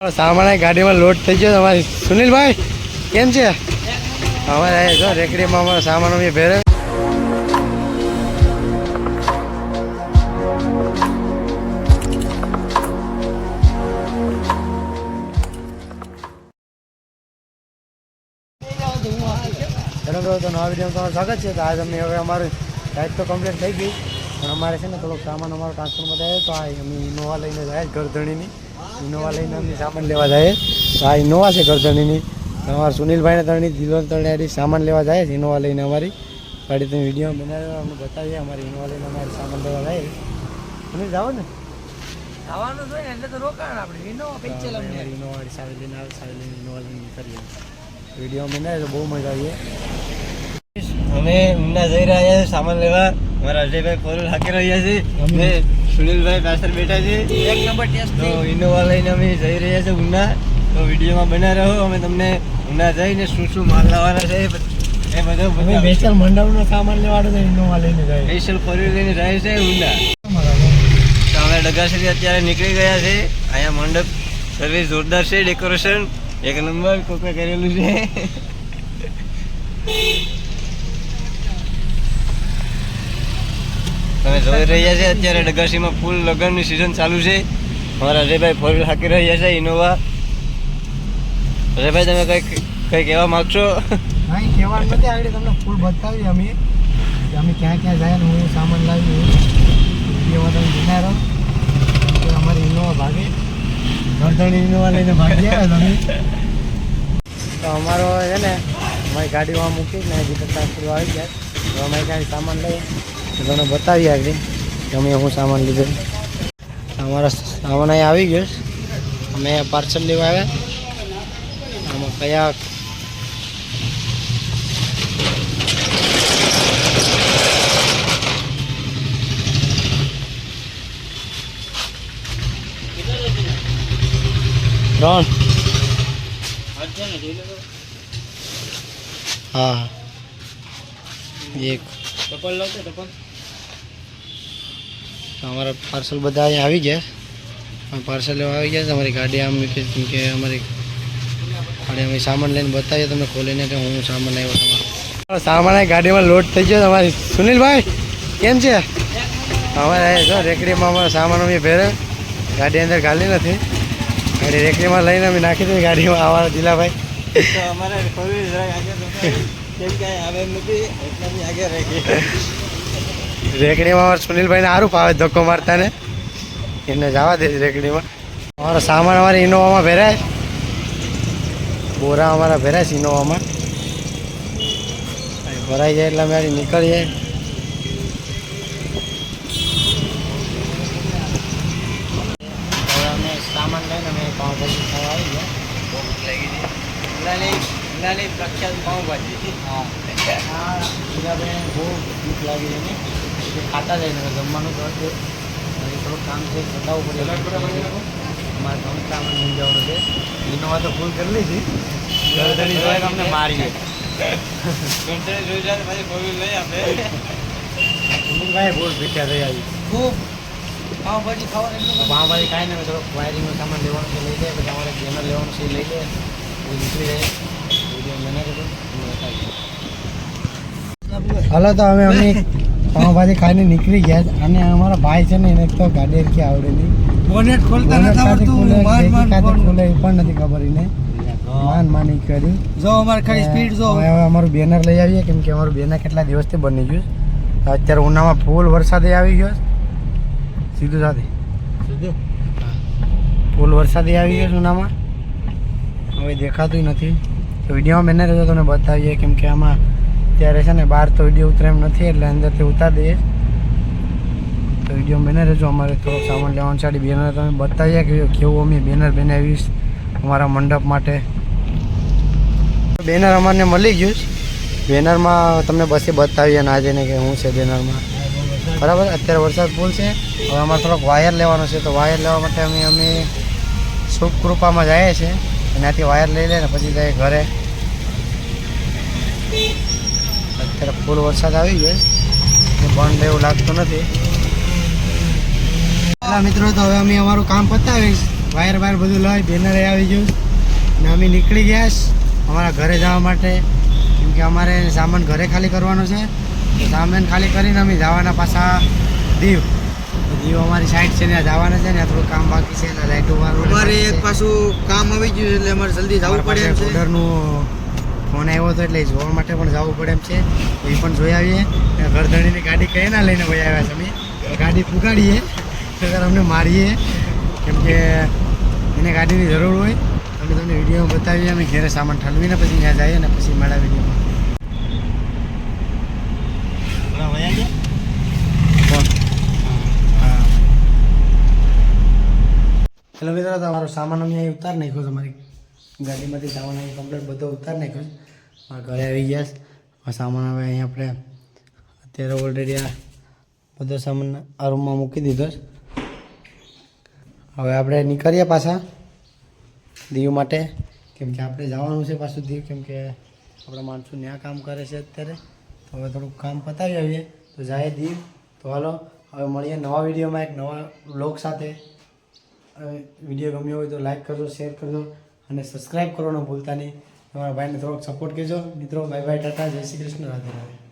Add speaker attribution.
Speaker 1: સામાન ગાડીમાં લોડ થઈ ગયો તમારી. સુનિલભાઈ, કેમ છે? અમારે જો રેકડીમાં અમારો સામાન અમે ભેરે. તો નવા વીડિયો તમારું સ્વાગત છે. તો આજ અમે હવે અમારું રાઈડ તો કમ્પ્લીટ થઈ ગઈ. પણ અમારે છે ને થોડોક સામાન અમારો ટ્રાન્સફરમાં થાય તો આ અમે ઇનોવા લઈને જાય ગરધણીની ઇનોવા લઈને અમે સામાન લેવા જાય. તો આ ઇનોવા છે ગરધણીની. અમારા સુનિલભાઈને ત્રણની દિલોન ત્રણેરી સામાન લેવા જાય છે ઇનોવા લઈને અમારી. ગાડી તમે વીડિયો બનાવી અમને બતાવીએ અમારી ઇનોવા લઈને અમારે સામાન લેવા જાય. સુનિલ જાઓ ને.
Speaker 2: આવવાનું જોઈએ એટલે તો રોકાણ આપણે. ઇનોવા અમને
Speaker 1: સારી લઈને આવે સારી લઈને ઇનોવા લઈને કરીએ વીડિયો બનાવે તો બહુ મજા આવીએ
Speaker 3: અમે જઈ રહ્યા છે સામાન લેવા. મારા અજયભાઈ ફોર હાકી રહ્યા છે. ને સુનિલભાઈ પાછળ બેઠા છે.
Speaker 2: એક નંબર ટેસ્ટ
Speaker 3: તો ઇનોવા લઈને અમે જઈ રહ્યા છે ઉના. તો વિડીયોમાં બના રહો. અમે તમને ઉના જઈને શું શું માલ લાવવાના છે એ બધો
Speaker 1: અમે સ્પેશિયલ મંડળનો સામાન લેવાનો છે ઇનોવા લઈને જાય.
Speaker 3: સ્પેશિયલ ફોર લઈને જાય છે ઉના. તો અમે ડગાસરી અત્યારે નીકળી ગયા છે. અહીંયા મંડપ સર્વિસ જોરદાર છે ડેકોરેશન એક નંબર કોકે કરેલું છે. જોઈ રહ્યા છે અત્યારે ડગાસીમાં ફૂલ લગ્નની સિઝન ચાલુ છે. અમારા અજયભાઈ ફોર વ્હીલ હાકી રહ્યા છે ઇનોવા અજયભાઈ, તમે કંઈક કંઈ કહેવા માગશો?
Speaker 1: નહીં કહેવાનું નથી આગળ તમને ફૂલ બતાવી અમે. અમે ક્યાં ક્યાં જાય હું સામાન લાવી એવા તમે જોતા રહો. અમારી ઇનોવા ભાગે. ગરદણી ઇનોવા લઈને ભાગી આવ્યા તમે. તો અમારો છે ને, અમારી ગાડીમાં મૂકી ને હજી તો આવી ગયા. તો અમારી ગાડી સામાન લઈ તો તમને બતાવીએ આગળ અમે હું સામાન લીધો. અમારા સામાન અહીં આવી ગયો અમે પાર્સલ લેવા આવ્યા. આમાં કયા ત્રણ. હા. એક. અમારા પાર્સલ બધા અહીંયા આવી ગયા. પાર્સલ લેવા આવી ગયા તમારી ગાડી આમ મૂકી કેમ કે અમારી ગાડી અમે સામાન લઈને બતાવીએ તમને ખોલીને કે હું સામાન આવ્યો તમારો. સામાન અહીં ગાડીમાં લોડ થઈ ગયો તમારી સુનિલભાઈ કેમ છે? અમારે જો રેકડીમાં અમારો સામાન અમે ભેરે ગાડી અંદર ગાલી નથી. ગાડી રેકડીમાં લઈને અમે નાખી દીધી. ગાડીમાં અમારા દિલાભાઈ
Speaker 3: અમારે કેમ કે આવે એટલે આગળ ગયા
Speaker 1: રેકડીમાં અમારા સુનિલભાઈને સારું ફાવે ધક્કો મારતા ને એમને જવા દે રેકડીમાં. અમારો સામાન અમારે ઇનોવામાં ભેરાય. બોરા અમારા ભેરાય છે ઇનોવામાં. ભરાઈ જાય એટલે અમે નીકળી જાય હવે અમે સામાન લઈને અમે પાઉંભાજી ખાવા આવી ગયા.
Speaker 3: ઉનાની પ્રખ્યાત પાઉંભાજી.
Speaker 1: હા. હા હીરાબેન બહુ ભૂખ લાગી છે ખાતા જાય ને જમવાનું તો છે અને થોડુંક કામ છે બતાવવું પડે. અમારે ઘણું કામ સમજાવવાનું છે. ઇનોવા તો ફૂલ કરી લીધી ગરદડી જોઈ અમને મારીએ
Speaker 3: ગણતરી જોઈ જાય પછી લઈ આપે.
Speaker 1: સુનિલભાઈ બહુ ભીખ્યા થઈ આવી
Speaker 2: ખૂબ. પાવભાજી ખાવાનું એટલું
Speaker 1: પાવભાજી ખાઈને અમે થોડોક વાયરિંગનો સામાન લેવાનું છે લઈ પછી અમારે ગેનર લેવાનું છે લઈ જાય નીકળી જાય વીડિયો બનાવી દો બતાવીએ તો હવે અમે પાવભાજી ખાઈને નીકળી ગયા અને અમારા ભાઈ છે ને એને તો ગાડી હરખી આવડે નહીં
Speaker 2: બોનેટ ખોલતા નથી આવડતું
Speaker 1: ખુલે,
Speaker 2: માંડ માંડ
Speaker 1: કાંથી એ પણ નથી ખબર એને. માન માની કર્યું
Speaker 2: જો અમારે ખાલી સ્પીડ જો.
Speaker 1: હવે અમારું બેનર લઈ આવીએ કેમ કે અમારું બેનર કેટલા દિવસથી બની ગયું અત્યારે ઉનામાં ફૂલ વરસાદે આવી ગયો સીધું સાથે. ફૂલ વરસાદે આવી ગયો ઉનામાં. હવે દેખાતું નથી. તો વિડીયોમાં બેનર તમને બતાવીએ કેમ કે આમાં અત્યારે છે ને બહાર તો વીડિયો ઉતરે એમ નથી, એટલે અંદરથી ઉતારી દઈએ. તો વીડિયો બને રહેજો અમારે, થોડોક સામાન લેવાનું છે. બેનર તમે બતાવીએ કે કેવું અમે બેનર બનાવીશ અમારા મંડપ માટે. બેનર અમારને મળી ગયું છે. બેનરમાં તમને બસે બતાવીએ ના જઈને કે શું છે બેનરમાં. બરાબર? અત્યારે વરસાદ ફૂલ છે. હવે અમારે થોડોક વાયર લેવાનો છે. તો વાયર લેવા માટે અમે અમે શુભ કૃપામાં જઈએ છીએ. એનાથી વાયર લઈ લે ને પછી જાય ઘરે. અત્યારે ફૂલ વરસાદ આવી ગયો બંધ એવું લાગતું નથી. પેલા મિત્રો તો હવે અમે અમારું કામ પતાવીશ વાયર વાયર બધું લઈ બેનરે આવી ગયું. ને અમે નીકળી ગયા છે અમારા ઘરે જવા માટે. કેમ કે અમારે સામાન ઘરે ખાલી કરવાનો છે. તો સામાન ખાલી કરીને અમે જવાના પાછા દીવ. દીવ અમારી સાઈડ છે ને જવાના છે ને આ થોડું કામ બાકી છે વાળું
Speaker 4: અમારે એક પાછું કામ આવી ગયું એટલે અમારે જલ્દી જવું પડે
Speaker 1: ઓર્ડરનું ફોન આવ્યો હતો એટલે જોવા માટે પણ જવું પડે એમ છે. એ પણ જોઈ આવીએ. ગરધણીની ગાડી કઈ ના લઈને ભાઈ આવ્યા છે અમે. ગાડી પુગાડીએ. અગર અમને મારીએ. કેમ કે એને ગાડીની જરૂર હોય. અમે તમને વિડીયોમાં બતાવીએ. અમે ઘેરે સામાન ઠલવીને પછી ત્યાં જઈએ ને પછી મળ્યા વિડીયોમાં. હેલો મિત્રો તમારો સામાન અમે અહીં ઉતાર નાખ્યો તમારી ગાડીમાંથી સામાન અહીં કમ્પ્લેટ બધો ઉતાર નાખ્યો છે. ઘરે આવી ગયા સામાન હવે અહીં આપણે અત્યારે ઓલરેડી આ બધો સામાન આ રૂમમાં મૂકી દીધો હવે આપણે નીકળીએ પાછા દીવ માટે. કેમ કે આપણે જવાનું છે પાછું દીવ, કેમ કે આપણા માણસો ત્યાં કામ કરે છે અત્યારે. તો હવે થોડુંક કામ પતાવી આવીએ. તો જાય દીવ. તો હાલો, હવે મળીએ નવા વિડીયોમાં એક નવા બ્લોગ સાથે. વીડિયો ગમ્યો હોય તો લાઈક કરજો શેર કરજો. અને સબસ્ક્રાઈબ કરવાનું ભૂલતા નહીં. તમારા ભાઈને થોડોક સપોર્ટ કરજો. મિત્રો બાય બાય ટાટા. જય શ્રી કૃષ્ણ. રાધે રાધે